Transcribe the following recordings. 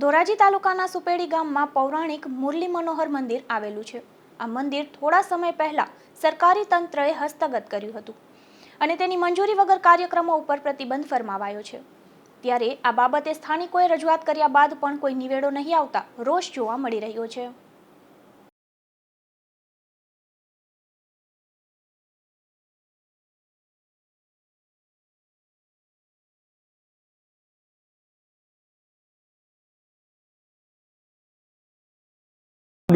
ધોરાજી તાલુકાના સુપેડી ગામમાં પૌરાણિક મુરલી મનોહર મંદિર આવેલું છે. આ મંદિર થોડા સમય પહેલા સરકારી તંત્રએ હસ્તગત કર્યું હતું અને તેની મંજૂરી વગર કાર્યક્રમો ઉપર પ્રતિબંધ ફરમાવાયો છે. ત્યારે આ બાબતે સ્થાનિકોએ રજૂઆત કર્યા બાદ પણ કોઈ નિવેડો નહીં આવતા રોષ જોવા મળી રહ્યો છે.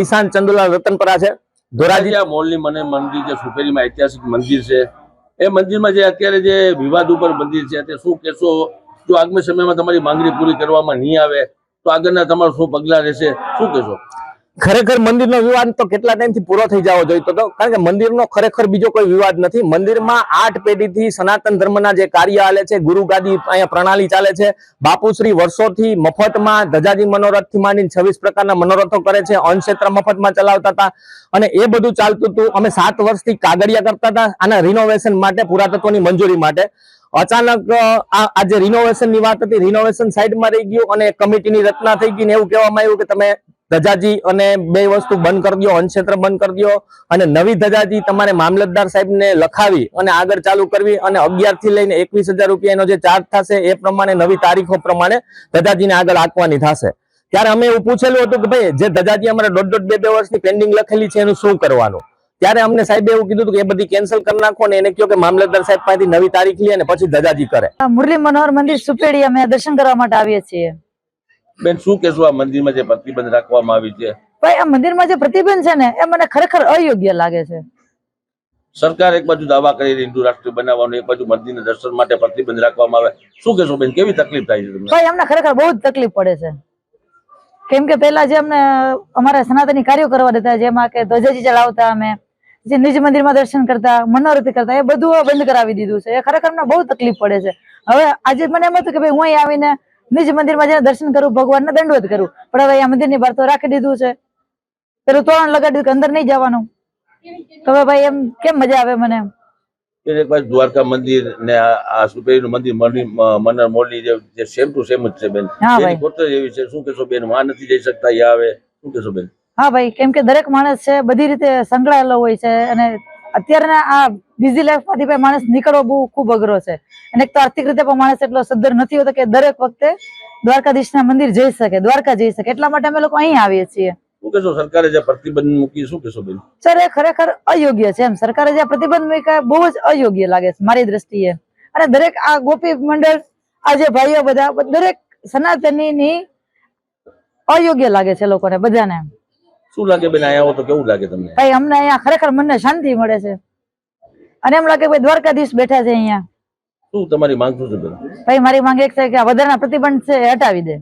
દિશાંત ચંદુલાલ રતનપરા છે. ધોરાજી મોલની મને મંદિર છે સુપેરીમાં ઐતિહાસિક મંદિર છે, એ મંદિરમાં જે અત્યારે જે વિવાદ ઉપર મંદિર છે, તે શું કહેશો? જો આગામી સમયમાં તમારી માંગણી પૂરી કરવામાં નહીં આવે, તો આગળના તમારું શું પગલાં રહેશે? શું કહેશો? ખરેખર મંદિરનો વિવાદ તો કેટલા ટાઈમથી પૂરો થઈ જવો જોઈતો હતો કારણ કે મંદિરનો ખરેખર બીજો કોઈ વિવાદ નથી. મંદિરમાં આઠ પેઢીથી સનાતન ધર્મના જે કાર્ય ચાલે છે, ગુરુગાદી અહીંયા પ્રણાલી ચાલે છે, બાપુશ્રી વર્ષોથી મફતમાં ધજાજી મનોરથથી માંડીને છવ્વીસ પ્રકારના મનોરથો કરે છે, અન્નક્ષેત્ર મફતમાં ચલાવતા હતા. અને એ બધું ચાલતું હતું. અમે સાત વર્ષથી કાગળિયા કરતા હતા આના રિનોવેશન માટે, પુરાતત્વની મંજૂરી માટે. અચાનક આ જે રિનોવેશનની વાત હતી રિનોવેશન સાઈડમાં રહી ગયું અને કમિટીની રચના થઈ ગઈ ને એવું કહેવામાં આવ્યું કે તમે ધજાજી અને બે વસ્તુ બંધ કરી દો અન્નક્ષેત્ર બંધ કરી દો અને નવી ધજાજી તમારે મામલતદાર સાહેબને લખાવી અને આગળ ચાલુ કરવી અને અગિયારથી લઈને એકવીસ હજાર રૂપિયાનો જે ચાર્જ થશે એ પ્રમાણે નવી તારીખો પ્રમાણે ધજાજીને આગળ આંકવાની થશે. ત્યારે અમે એવું પૂછેલું હતું કે ભાઈ, જે ધજાજી અમારે દોઢ દોઢ બે બે વર્ષની પેન્ડિંગ લખેલી છે, એનું શું કરવાનું? ત્યારે અમને સાહેબે એવું કીધું કે એ બધી કેન્સલ કરી નાખો ને એને કહ્યું કે મામલતદાર સાહેબ પાસેથી નવી તારીખ લે અને પછી ધજાજી કરે. મુરલી મનોહર મંદિર સુપેડી અમે દર્શન કરવા માટે આવીએ છીએ. બેન શું કહેશો આ મંદિરમાં જે પ્રતિબંધ રાખવામાં આવી છે? ભાઈ આ મંદિરમાં જે પ્રતિબંધ છે ને એ મને ખરેખર અયોગ્ય લાગે છે. સરકાર એક બાજુ દાવા કરી હિન્દુ રાષ્ટ્ર બનાવવાનું એક બાજુ મંદિરના દર્શન માટે પ્રતિબંધ રાખવામાં આવે. શું કહેશો બેન કેવી તકલીફ થાય છે તમને? ભાઈ અમને ખરેખર બહુ જ તકલીફ પડે છે. કેમ કે પેલા જે અમને અમારા સનાતની કાર્યો કરવા દેતા જેમાં કે ધ્વજાજી ચડાવતા અમે જે નિજ મંદિરમાં દર્શન કરતા મનોરથી કરતા એ બધું બંધ કરાવી દીધું છે. એ ખરેખર બહુ તકલીફ પડે છે. હવે આજે મને એમ હતું કે ભાઈ હું અહીં આવીને નિજ મંદિરમાં જઈને દર્શન કરું ભગવાનને દંડવત કરું. પણ હવે આ મંદિરની બહાર તો રાખી દીધું છે. પેલું તોરણ લગાડી દીધું કે અંદર નહીં જવાનું. તો હવે ભાઈ એમ કેમ મજા આવે મને એક બાજુ દ્વારકા મંદિર ને આ સુપેરીનું મંદિર મનર જે જે સેમ ટુ સેમ જ છે બેન. પોતે એવી છે. શું કહેશો બેન? માં નથી જઈ શકતા આવે. શું કહેશો બેન? હા ભાઈ કેમ કે દરેક માણસ છે બધી રીતે સંકળાયેલો હોય છે અને અત્યારના આ બિઝી લાઈફમાંથી ભાઈ માણસ નીકળવો બહુ ખૂબ અઘરો છે. અને એક તો આર્થિક રીતે પણ માણસ એટલો સદ્ધર નથી હોતો કે દરેક વખતે દ્વારકાધીશના મંદિર જઈ શકે દ્વારકા જઈ શકે. એટલા માટે અમે લોકો અહીં આવીએ છીએ. શું કહેશો? સરકારે જે પ્રતિબંધ મૂકી શું કહેશો બેન? સર એ ખરેખર અયોગ્ય છે એમ. સરકારે જે પ્રતિબંધ મૂક્યા બહુ જ અયોગ્ય લાગે છે મારી દ્રષ્ટિએ. અને દરેક આ ગોપી મંડળ આ જે ભાઈઓ બધા દરેક સનાતની ની અયોગ્ય લાગે છે લોકોને બધાને શું લાગે બેન અહીંયા આવો તો કેવું લાગે તમને? ભાઈ અમને અહીંયા ખરેખર મનને શાંતિ મળે છે. અને એમ લાગે ભાઈ દ્વારકાધીશ બેઠા છે અહીંયા. શું તમારી માંગ શું છે બેન? ભાઈ મારી માંગ એક છે કે આ વધારાના પ્રતિબંધ છે એ હટાવી દે.